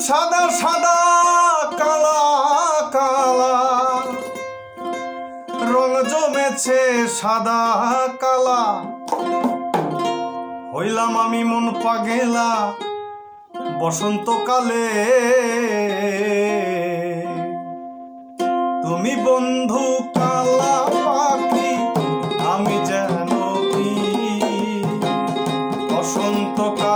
সাদা সাদা, কালা কালা। রং জমেছে সাদা, কালা। হইলাম আমি মন পাগেলা বসন্তকালে। তুমি বন্ধু কালা পাখি, আমি যেন কি? বসন্তকাল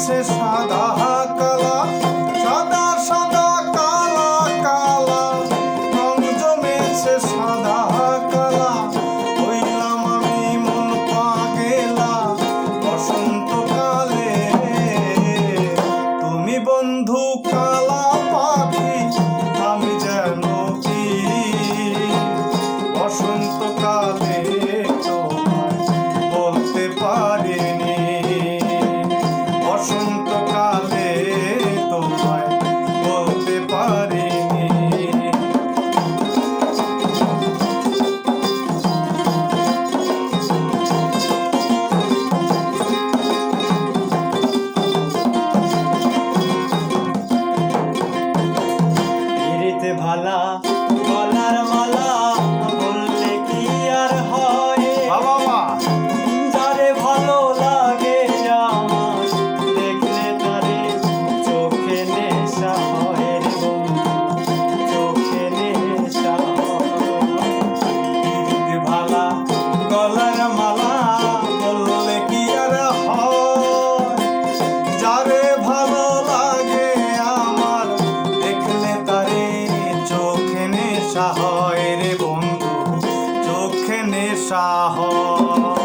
আছে সাদা কালা সাদা সাদা কালা কালা। রং জমেছে সাদা। নেশা হয়।